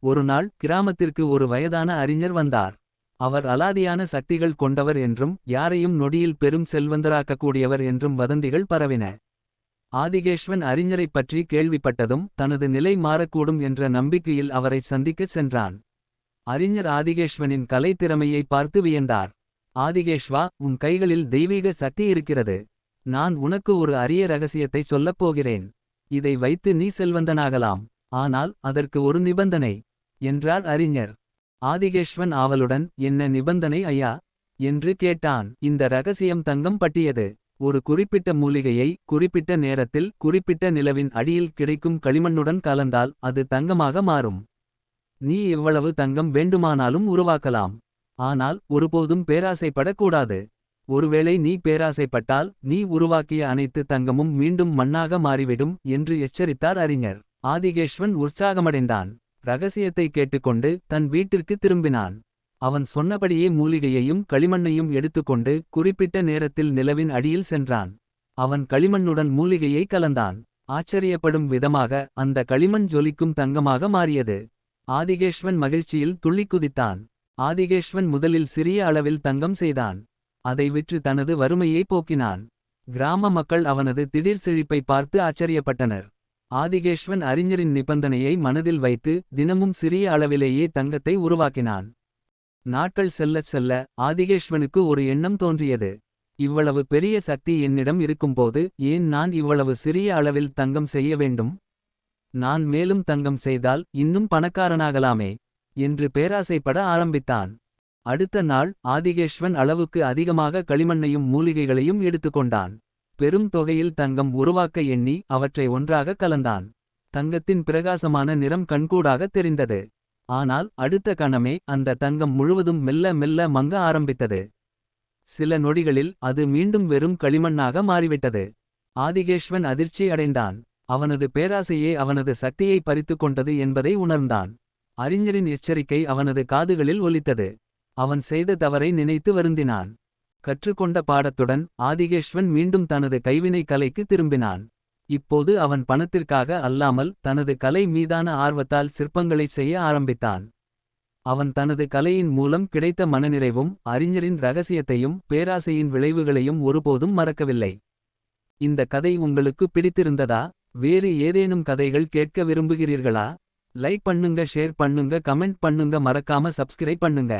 ஒருநாள் கிராமத்திற்கு ஒரு வயதான அறிஞர் வந்தார். அவர் அலாதியான சக்திகள் கொண்டவர் என்றும் யாரையும் நொடியில் பெரும் செல்வந்தராக்கக்கூடியவர் என்றும் வதந்திகள் பரவின. ஆதிகேஷ்வன் அறிஞரைப் பற்றி கேள்விப்பட்டதும் தனது நிலை மாறக்கூடும் என்ற நம்பிக்கையில் அவரைச் சந்திக்கச் சென்றான். அறிஞர் ஆதிகேஷ்வனின் கலைத்திறமையை பார்த்து வியந்தார். ஆதிகேஷ்வா உன் கைகளில் தெய்வீக சக்தி இருக்கிறது. நான் உனக்கு ஒரு அரிய ரகசியத்தைச் சொல்லப் போகிறேன். இதை வைத்து நீ செல்வந்தனாகலாம். ஆனால் அதற்கு ஒரு நிபந்தனை. என்றார் அறிஞர். ஆதிகேஷ்வன் ஆவலுடன் என்ன நிபந்தனை ஐயா. என்று கேட்டான் இந்த ரகசியம் தங்கம் பட்டியது. ஒரு குறிப்பிட்ட மூலிகையை குறிப்பிட்ட நேரத்தில் குறிப்பிட்ட நிலவின் அடியில் கிடைக்கும் களிமண்ணுடன் கலந்தால் அது தங்கமாக மாறும். நீ எவ்வளவு தங்கம் வேண்டுமானாலும் உருவாக்கலாம். ஆனால் ஒருபோதும் பேராசைப்படக்கூடாது. ஒருவேளை நீ பேராசைப்பட்டால் நீ உருவாக்கிய அனைத்து தங்கமும் மீண்டும் மண்ணாக மாறிவிடும் என்று எச்சரித்தார் அறிஞர். ஆதிகேஷ்வன் உற்சாகமடைந்தான். ரகசியத்தை கேட்டுக்கொண்டு தன் வீட்டிற்கு திரும்பினான். அவன் சொன்னபடியே மூலிகையையும் களிமண்ணையும் எடுத்துக்கொண்டு குறிப்பிட்ட நேரத்தில் நிலவின் அடியில் சென்றான். அவன் களிமண்ணுடன் மூலிகையை கலந்தான். ஆச்சரியப்படும் விதமாக அந்த களிமண் ஜொலிக்கும் தங்கமாக மாறியது. ஆதிகேஷ்வன் மகிழ்ச்சியில் துள்ளிக் குதித்தான். ஆதிகேஷ்வன் முதலில் சிறிய அளவில் தங்கம் செய்தான். அதை விற்று தனது வறுமையை போக்கினான். கிராம மக்கள் அவனது திடீர் செழிப்பை பார்த்து ஆச்சரியப்பட்டனர். ஆதிகேஷ்வன் அறிஞரின் நிபந்தனையை மனதில் வைத்து தினமும் சிறிய அளவிலேயே தங்கத்தை உருவாக்கினான். நாட்கள் செல்லச் செல்ல ஆதிகேஷ்வனுக்கு ஒரு எண்ணம் தோன்றியது. இவ்வளவு பெரிய சக்தி என்னிடம் இருக்கும்போது ஏன் நான் இவ்வளவு சிறிய அளவில் தங்கம் செய்ய வேண்டும். நான் மேலும் தங்கம் செய்தால் இன்னும் பணக்காரனாகலாமே. என்று பேராசைப்பட ஆரம்பித்தான். அடுத்த நாள் ஆதிகேஷ்வன் அளவுக்கு அதிகமாக களிமண்ணையும் மூலிகைகளையும் எடுத்துக்கொண்டான். பெரும் தொகையில் தங்கம் உருவாக்க எண்ணி அவற்றை ஒன்றாக கலந்தான். தங்கத்தின் பிரகாசமான நிறம் கண்கூடாக தெரிந்தது. ஆனால் அடுத்த கணமே அந்த தங்கம் முழுவதும் மெல்ல மெல்ல மங்க ஆரம்பித்தது. சில நொடிகளில் அது மீண்டும் வெறும் களிமண்ணாக மாறிவிட்டது. ஆதிகேஷ்வன் அதிர்ச்சி அடைந்தான். அவனது பேராசையே அவனது சக்தியை பறித்துக் கொண்டது என்பதை உணர்ந்தான். அறிஞரின் எச்சரிக்கை அவனது காதுகளில் ஒலித்தது. அவன் செய்த தவறை நினைத்து வருந்தினான். கற்றுக்கொண்ட பாடத்துடன் ஆதிகேஷ்வன் மீண்டும் தனது கைவினை கலைக்கு திரும்பினான். இப்போது அவன் பணத்திற்காக அல்லாமல் தனது கலை மீதான ஆர்வத்தால் சிற்பங்களைச் செய்ய ஆரம்பித்தான். அவன் தனது கலையின் மூலம் கிடைத்த மனநிறைவும் அறிஞரின் ரகசியத்தையும் பேராசையின் விளைவுகளையும் ஒருபோதும் மறக்கவில்லை. இந்த கதை உங்களுக்கு பிடித்திருந்ததா வேறு ஏதேனும் கதைகள் கேட்க விரும்புகிறீர்களா லைக் பண்ணுங்க ஷேர் பண்ணுங்க கமெண்ட் பண்ணுங்க மறக்காம சப்ஸ்கிரைப் பண்ணுங்க.